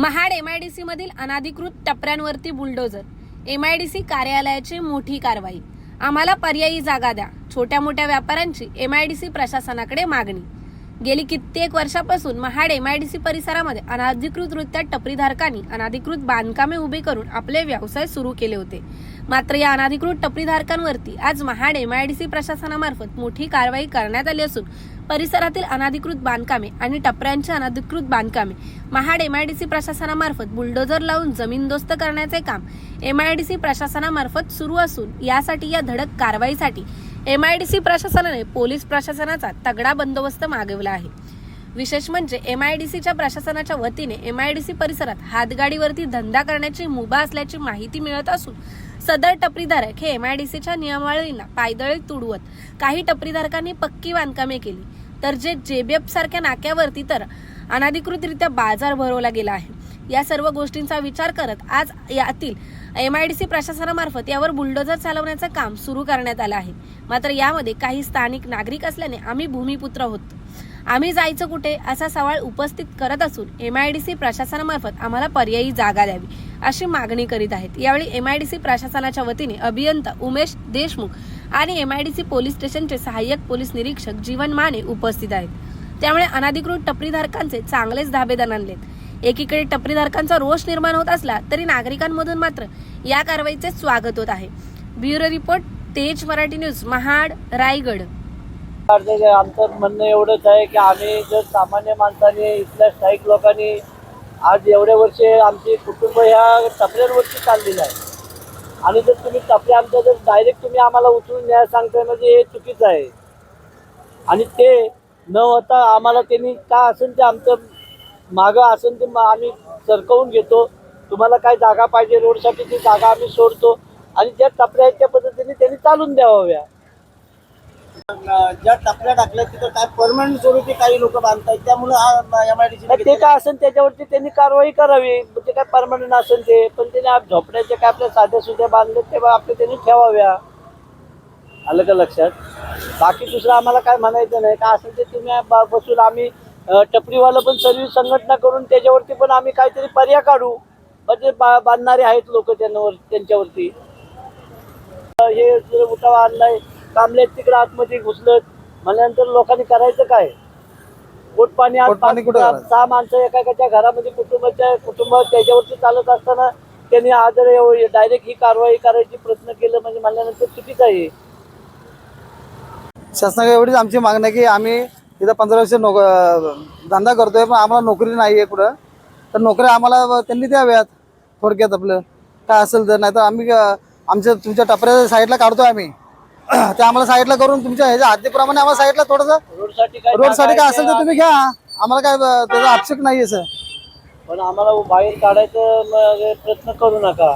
Mahad MIDC मधील अनाधिकृत टपऱ्यांवरती bulldozer MIDC कार्यालयाची मोठी कारवाई. आम्हाला पर्यायी जागा द्या. छोट्या मोठ्या व्यापाऱ्यांची एमआयडीसी प्रशासनाकडे मागणी. गेली कित्येक वर्षापासून महाड एमआयडीसी परिसरामध्ये अनाधिकृतरित्या टपरीधारकांनी अनाधिकृत बांधकामे उभी करून आपले व्यवसाय सुरू केले होते. मात्र या अनाधिकृत टपरीधारकांवरती आज महाड एमआयडीसी प्रशासनामार्फत मोठी कारवाई करण्यात आली असून परिसरातील अनाधिकृत बांधकामे आणि टपऱ्यांची अनाधिकृत बांधकामे. महाड एमआयडीसी प्रशासनामार्फत बुलडोजर लावून जमीनदोस्त करण्याचे काम एमआयडीसी प्रशासनामार्फत सुरू असून यासाठी या धडक कारवाईसाठी एमआयडीसी प्रशासनाने पोलीस प्रशासनाचा तगडा बंदोबस्त मागवला आहे. विशेष म्हणजे एमआयडीसीच्या प्रशासनाच्या वतीने एमआयडीसी परिसरात हातगाडीवरती धंदा करण्याची मुभा असल्याची माहिती मिळत असून सदर टपरीधारक हे एमआयडीसीच्या नियमावळीला पायदळी तुडवत काही टपरीधारकांनी पक्की बांधकामे केली. तर जे जेबीएफ सारख्या नाक्यावरती तर अनाधिकृतरित्या बाजार भरवला गेला आहे. या सर्व गोष्टींचा विचार करत आज यातील एम आय डी सी प्रशासनामार्फत यावर बुलडोझर चालवण्याचं काम सुरू करण्यात आलं आहे. मात्र यामध्ये काही स्थानिक नागरिक असल्याने आम्ही भूमिपुत्र होतो. आम्ही जायचं कुठे असा सवाल उपस्थित करत असून एम आय डी सी प्रशासनामार्फत आम्हाला पर्यायी जागा द्यावी अशी मागणी करीत आहेत. यावेळी एम आय डी सी प्रशासनाच्या वतीने अभियंता उमेश देशमुख आणि M I D C police स्टेशनचे सहाय्यक पोलीस निरीक्षक जीवन माने उपस्थित आहेत. त्यामुळे अनाधिकृत टपरीधारकांचे चांगलेच धाबेदान आणलेत एकीकडे टपरीधारकांचा रोष निर्माण होत असला तरी नागरिकांमधून मात्र या कारवाईचे स्वागत होत आहे. ब्युरो रिपोर्ट तेज मराठी न्यूज महाड रायगड. आमचं म्हणणं एवढंच आहे की आम्ही जर सामान्य माणसाने इथल्या स्थायिक लोकांनी आज एवढे वर्षे आमची कुटुंब ह्या टपऱ्यांवरती चाललेलं आहे. आणि जर तुम्ही टपरे आमच्या जर डायरेक्ट तुम्ही आम्हाला उचलून न्याय सांगताय म्हणजे हे चुकीचं आहे. आणि ते न होता आम्हाला त्यांनी का असेल ते आमचं मागं असेल ते मा- आम्ही सरकवून घेतो. तुम्हाला काय जागा पाहिजे रोडसाठी ती जागा आम्ही सोडतो. आणि ज्या टपऱ्या त्या पद्धतीने त्यांनी चालून द्याव्या ज्या टपऱ्या टाकल्या तिथं काय परमनंट स्वरूपी काही लोक बांधतायत त्यामुळे हा एम आय नाही, ते काय असेल त्याच्यावरती त्यांनी कारवाई करावी म्हणजे काय परमनंट असेल ते पण त्यांनी आप- झोपड्याचे काय आपल्या साध्या सुध्या बांधले तेव्हा आपल्या त्यांनी ठेवाव्या. आलं का लक्षात? बाकी दुसरं आम्हाला काय म्हणायचं नाही काय असेल ते तुम्ही ब- बसून आम्ही अं, टपरीवालं पण सर्व्हिस संघटना करून त्याच्यावरती पण आम्ही काहीतरी पर्याय काढू. म्हणजे बा- बांधणारे आहेत लोक त्यांच्यावर त्यांच्यावरती. हे जर उठावा आणलाय. कामले तिकडे आतमध्ये घुसलत. म्हणल्यानंतर लोकांनी करायचं काय? पोटपाणी आज पोटपाणी कुठं करायचं? सहा माणसं एका एकाच्या घरामध्ये कुटुंबाच्या कुटुंब त्याच्यावरती चालत असताना त्यांनी आज डायरेक्ट ही कारवाई करायची प्रयत्न केलं म्हणजे म्हणल्यानंतर चुकीचं आहे. शासनाकडे एवढीच आमची मागणी आहे की आम्ही इथं पंधरा वर्ष नोक धंदा करतोय पण आम्हाला नोकरी नाही आहे कुठं. तर नोकऱ्या आम्हाला त्यांनी द्याव्यात थोडक्यात आपलं. काय असेल तर नाही तर आम्ही अं, आमच्या तुमच्या टपऱ्या साईडला काढतोय आम्ही. ते आम्हाला साईडला करून तुमच्या ह्याच्या हद्दीप्रमाणे आम्हाला साईडला थोडंसं रोडसाठी काय रोडसाठी जागा काय असेल तर तुम्ही घ्या. आम्हाला काय अं, त्याचा आक्षेप नाही आहे सर. पण आम्हाला बाहेर काढायचं मग प्रयत्न करू नका.